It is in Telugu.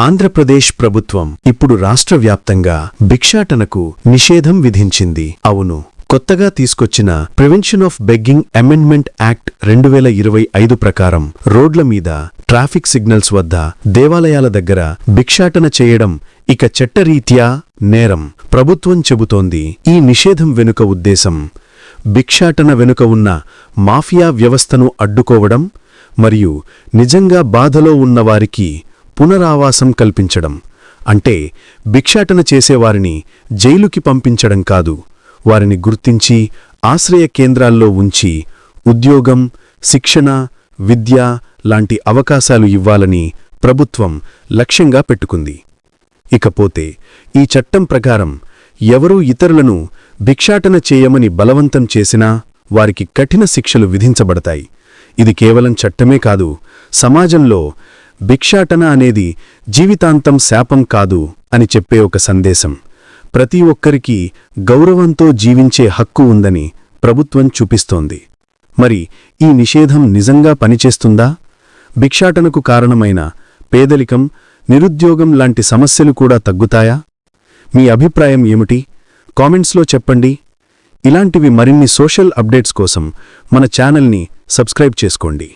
ఆంధ్రప్రదేశ్ ప్రభుత్వం ఇప్పుడు రాష్ట్ర వ్యాప్తంగా భిక్షాటనకు నిషేధం విధించింది. అవును కొత్తగా తీసుకొచ్చిన prevention of begging amendment act రెండు వేల ఇరవై ఐదు ప్రకారం రోడ్ల మీద ట్రాఫిక్ సిగ్నల్స్ వద్ద దేవాలయాల దగ్గర భిక్షాటన చేయడం ఇక చట్టరీత్యా నేరం. ప్రభుత్వం చెబుతోంది ఈ నిషేధం వెనుక ఉద్దేశం భిక్షాటన వెనుక ఉన్న మాఫియా వ్యవస్థను అడ్డుకోవడం మరియు నిజంగా బాధలో ఉన్నవారికి పునరావాసం కల్పించడం. అంటే భిక్షాటన చేసేవారిని జైలుకి పంపించడం కాదు. వారిని గుర్తించి ఆశ్రయ కేంద్రాల్లో ఉంచి ఉద్యోగం శిక్షణ విద్య లాంటి అవకాశాలు ఇవ్వాలని ప్రభుత్వం లక్ష్యంగా పెట్టుకుంది. ఇకపోతే ఈ చట్టం ప్రకారం ఎవరూ ఇతరులను భిక్షాటన చేయమని బలవంతం చేసినా వారికి కఠిన శిక్షలు విధించబడతాయి. ఇది కేవలం చట్టమే కాదు సమాజంలో భిక్షాటన అనేది జీవితాంతం శాపం కాదు అని చెప్పే ఒక సందేశం. ప్రతి ఒక్కరికి గౌరవంతో జీవించే హక్కు ఉందని ప్రభుత్వం చూపిస్తోంది. మరి ఈ నిషేధం నిజంగా పనిచేస్తుందా? భిక్షాటనకు కారణమైన పేదలికం నిరుద్యోగం లాంటి సమస్యలు కూడా తగ్గుతాయా? మీ అభిప్రాయం ఏమిటి? కామెంట్స్లో చెప్పండి. ఇలాంటివి మరిన్ని సోషల్ అప్డేట్స్ కోసం మన ఛానల్ని సబ్స్క్రైబ్ చేసుకోండి.